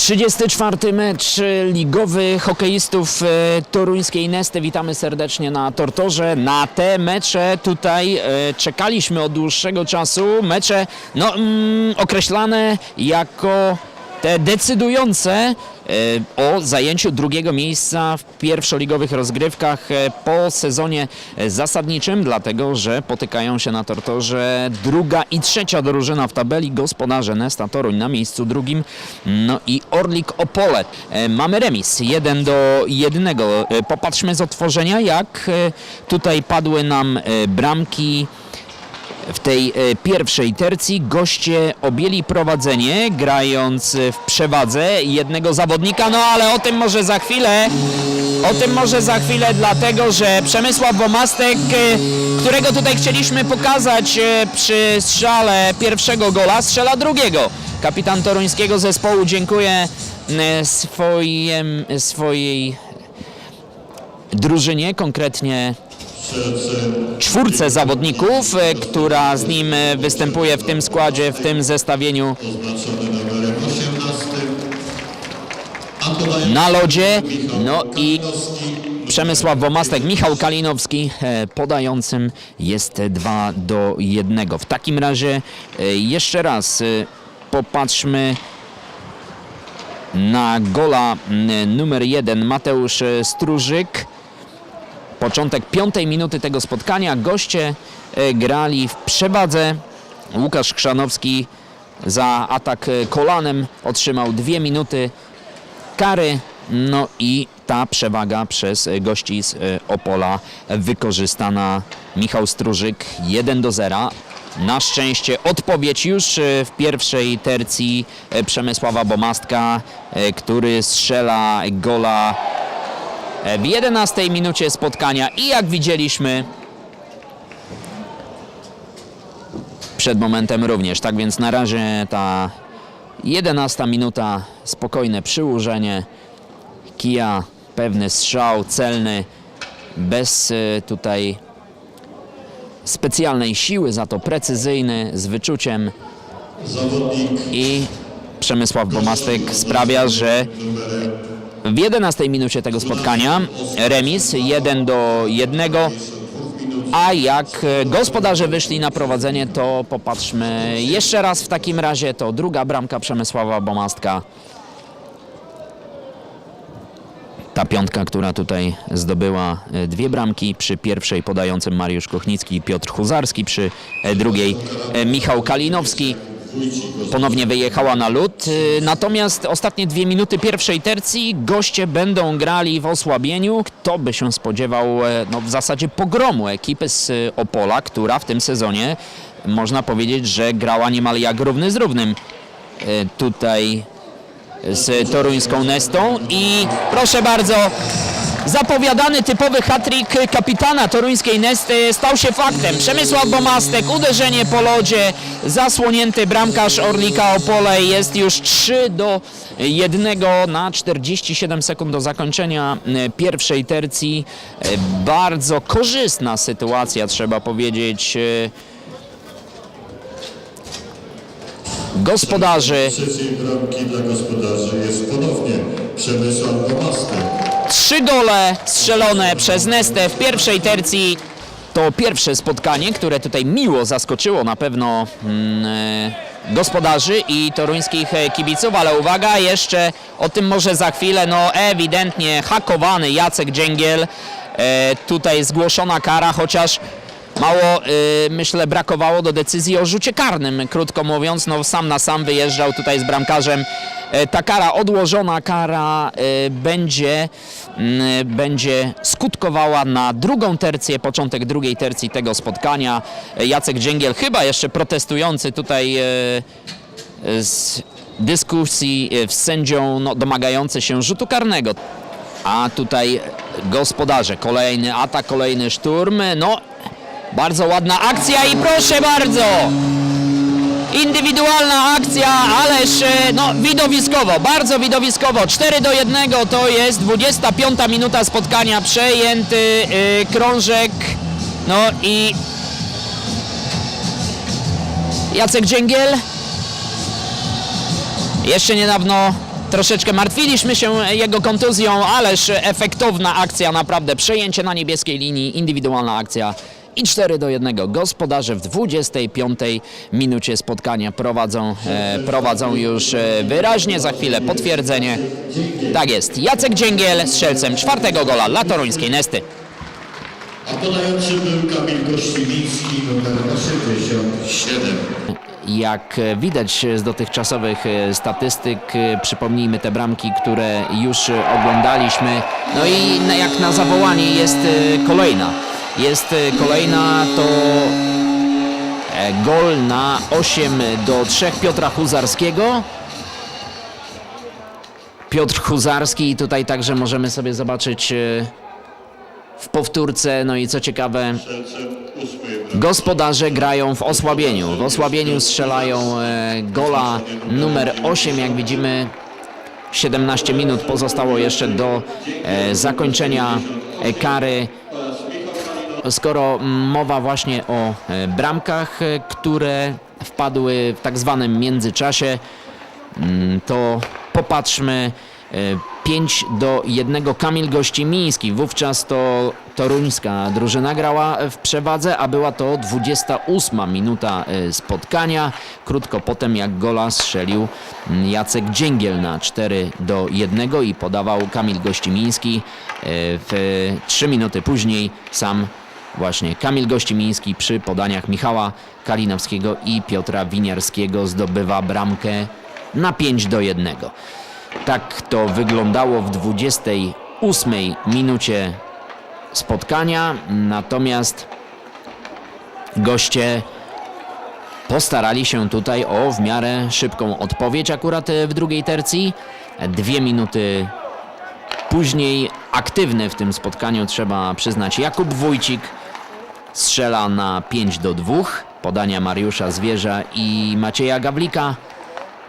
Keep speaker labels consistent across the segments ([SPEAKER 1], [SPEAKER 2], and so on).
[SPEAKER 1] 34 mecz ligowy hokeistów e, toruńskiej Nesty. Witamy serdecznie na Tortorze. Na te mecze tutaj e, czekaliśmy od dłuższego czasu. Mecze no, mm, określane jako te decydujące o zajęciu drugiego miejsca w pierwszoligowych rozgrywkach e, po sezonie e, zasadniczym, dlatego że potykają się na tortorze druga i trzecia drużyna w tabeli gospodarze Nesta Toruń na miejscu drugim, no i Orlik Opole. E, Mamy remis 1 do 1. Popatrzmy z otworzenia, jak e, tutaj padły nam e, bramki w tej e, pierwszej tercji goście objęli prowadzenie, grając w przewadze jednego zawodnika, no ale o tym może za chwilę. O tym może za chwilę, dlatego że Przemysław Womastek, e, którego tutaj chcieliśmy pokazać e, przy strzale pierwszego gola, strzela drugiego. Kapitan toruńskiego zespołu dziękuję swojem, swojej drużynie, konkretnie czwórce zawodników, e, która z nim e, występuje w tym składzie, w tym zestawieniu na lodzie. No i Przemysław Womastek, Michał Kalinowski e, podającym jest 2 do 1. W takim razie jeszcze raz popatrzmy na gola numer 1 Mateusz Strużyk. Początek piątej minuty tego spotkania. Goście e, grali w przewadze. Łukasz Chrzanowski za atak e, kolanem otrzymał dwie minuty kary. No i ta przewaga przez e, gości z Opola wykorzystana. Michał Strużyk 1 do 0. Na szczęście odpowiedź już w pierwszej tercji Przemysława Bomastka, który strzela gola w 11 minucie spotkania i jak widzieliśmy przed momentem również. Tak więc na razie ta 11 minuta, spokojne przyłożenie kija, pewny strzał celny, bez y, tutaj specjalnej siły, za to precyzyjny, z wyczuciem i Przemysław Bomastek sprawia, że w 11 minucie tego spotkania remis 1 do 1. A jak gospodarze wyszli na prowadzenie, to popatrzmy jeszcze raz w takim razie. To druga bramka Przemysława Bomastka. Ta piątka, która tutaj zdobyła e, dwie bramki, przy pierwszej podającym Mariusz Kochnicki i Piotr Huzarski, przy e, drugiej e, Michał Kalinowski ponownie wyjechała na lód. Y, Natomiast ostatnie dwie minuty pierwszej tercji goście będą grali w osłabieniu. Kto by się spodziewał e, no, w zasadzie pogromu ekipy z y, Opola, która w tym sezonie można powiedzieć, że grała niemal jak równy z równym. Y, Tutaj z toruńską Nestą i proszę bardzo, zapowiadany typowy hat-trick kapitana toruńskiej Nesty stał się faktem. Przemysław Bomastek, uderzenie po lodzie, zasłonięty bramkarz Orlika Opole jest już 3 do 1 na 47 sekund do zakończenia e, pierwszej tercji. E, Bardzo korzystna sytuacja, trzeba powiedzieć. e, Gospodarzy
[SPEAKER 2] trzeciej bramki dla gospodarzy jest ponownie Przemysław Bomastek.
[SPEAKER 1] Trzy gole strzelone przez Nestę w pierwszej tercji. To pierwsze spotkanie, które tutaj miło zaskoczyło na pewno mm, e, gospodarzy i toruńskich kibiców, ale uwaga, jeszcze o tym może za chwilę, no ewidentnie hakowany Jacek Dżęgiel. E, tutaj zgłoszona kara, chociaż Mało, y, myślę, brakowało do decyzji o rzucie karnym, krótko mówiąc. No, sam na sam wyjeżdżał tutaj z bramkarzem. E, Ta kara, odłożona kara y, będzie, mm, będzie skutkowała na drugą tercję, początek drugiej tercji tego spotkania. E, Jacek Dżęgiel, chyba jeszcze protestujący tutaj e, z dyskusji e, z sędzią no, domagający się rzutu karnego. A tutaj gospodarze, kolejny atak, kolejny szturm. No, bardzo ładna akcja i proszę bardzo! Indywidualna akcja, ależ e, no, widowiskowo, bardzo widowiskowo. 4 do 1 to jest 25 minuta spotkania, przejęty y, krążek. No i Jacek Dżęgiel. Jeszcze niedawno Troszeczkę martwiliśmy się jego kontuzją, ależ efektowna akcja, naprawdę przejęcie na niebieskiej linii, indywidualna akcja. I 4 do 1. Gospodarze w 25 minucie spotkania prowadzą, e, prowadzą już e, wyraźnie. Za chwilę potwierdzenie. Tak jest. Jacek Dzięgiel strzelcem czwartego gola dla toruńskiej Nesty.
[SPEAKER 2] A podający był Kamil Gościwiński, numer 67.
[SPEAKER 1] Jak widać z dotychczasowych e, statystyk, e, przypomnijmy te bramki, które już oglądaliśmy. No i jak na zawołanie jest e, kolejna. Jest e, kolejna to e, gol na 8 do 3 Piotra Huzarskiego. Piotr Huzarski tutaj także możemy sobie zobaczyć e, w powtórce. No i co ciekawe. Gospodarze grają w osłabieniu. W osłabieniu strzelają gola numer 8, jak widzimy. 17 minut pozostało jeszcze do zakończenia kary. Skoro mowa właśnie o e, bramkach, e, które wpadły w tak zwanym międzyczasie, Mm, to popatrzmy. e, 5 do 1 Kamil Gościmiński. Wówczas to toruńska drużyna grała w przewadze, a była to 28 minuta e, spotkania. Krótko potem jak gola strzelił mm, Jacek Dzięgiel na 4 do 1 i podawał Kamil Gościmiński. E, W 3 minuty później sam Właśnie Kamil Gościmiński przy podaniach Michała Kalinowskiego i Piotra Winiarskiego zdobywa bramkę na 5 do 1. Tak to wyglądało w 28 minucie spotkania, natomiast goście postarali się tutaj o w miarę szybką odpowiedź akurat w drugiej tercji. Dwie minuty Później aktywny w tym spotkaniu trzeba przyznać Jakub Wójcik strzela na 5 do 2. Podania Mariusza Zwierza i Macieja Gawlika.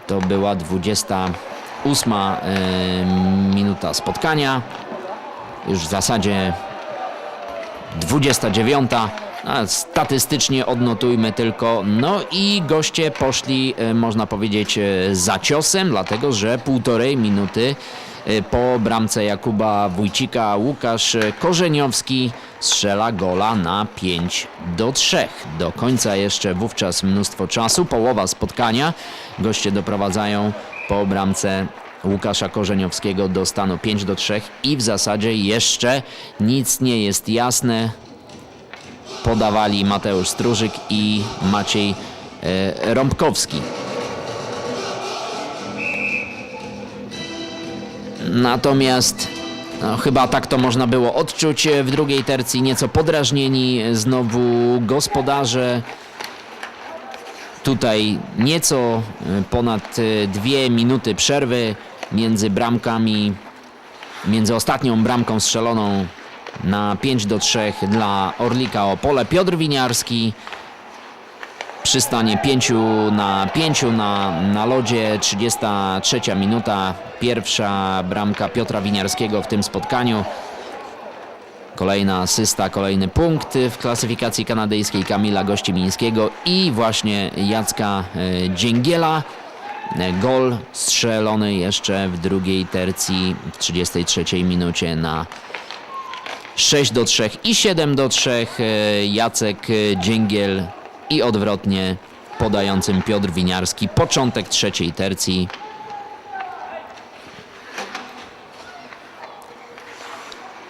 [SPEAKER 1] To była 28 e, minuta spotkania. Już w zasadzie 29. A statystycznie odnotujmy tylko. No i goście poszli, e, można powiedzieć, e, za ciosem, dlatego że półtorej minuty e, po bramce Jakuba Wójcika Łukasz Korzeniowski strzela gola na 5 do 3. Do końca jeszcze wówczas mnóstwo czasu, połowa spotkania. Goście doprowadzają po bramce Łukasza Korzeniowskiego do stanu 5 do 3 i w zasadzie jeszcze nic nie jest jasne podawali Mateusz Strużyk i Maciej e, Rąbkowski. Natomiast no, chyba tak to można było odczuć w drugiej tercji, nieco podrażnieni znowu gospodarze. Tutaj nieco e, ponad e, dwie minuty przerwy między bramkami, między ostatnią bramką strzeloną na 5 do 3 dla Orlika Opole. Piotr Winiarski przystanie 5 na 5 na, na lodzie. 33 minuta. Pierwsza bramka Piotra Winiarskiego w tym spotkaniu. Kolejna asysta, kolejny punkt w klasyfikacji kanadyjskiej Kamila Gościmińskiego i właśnie Jacka e, Dzięgiela. E, Gol strzelony jeszcze w drugiej tercji w 33 minucie na 6 do 3 i 7 do 3 e, Jacek Dzięgiel i odwrotnie podającym Piotr Winiarski. Początek trzeciej tercji.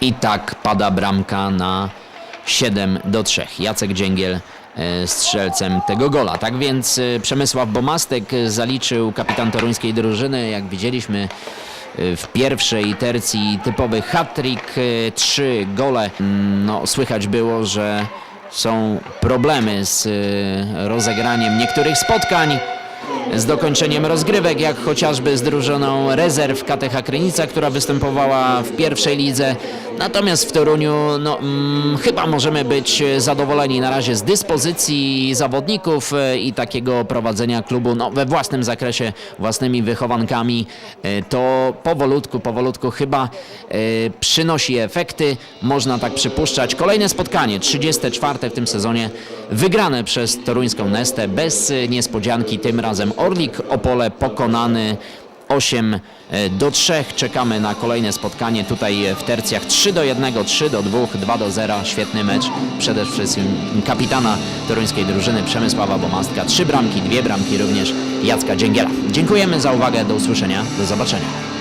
[SPEAKER 1] I tak pada bramka na 7 do 3. Jacek Dzięgiel e, strzelcem tego gola. Tak więc e, Przemysław Bomastek zaliczył kapitan toruńskiej drużyny, jak widzieliśmy e, w pierwszej tercji typowy hat-trick, trzy gole. Mm, No, słychać było, że są problemy z e, rozegraniem niektórych spotkań z dokończeniem rozgrywek, jak chociażby z drużyną rezerw KTH Krynica, która występowała w pierwszej lidze. Natomiast w Toruniu no, mm, chyba możemy być zadowoleni na razie z dyspozycji zawodników e, i takiego prowadzenia klubu no, we własnym zakresie, własnymi wychowankami. E, To powolutku, powolutku chyba e, przynosi efekty. Można tak przypuszczać. Kolejne spotkanie, 34 w tym sezonie, wygrane przez toruńską Nestę bez niespodzianki. Tym razem Orlik Opole pokonany 8 do 3. Czekamy na kolejne spotkanie tutaj w tercjach 3 do 1, 3 do 2, 2 do 0. Świetny mecz. Przede wszystkim kapitana toruńskiej drużyny Przemysława Bomastka. Trzy bramki, dwie bramki również Jacka Dzięgiela. Dziękujemy za uwagę. Do usłyszenia. Do zobaczenia.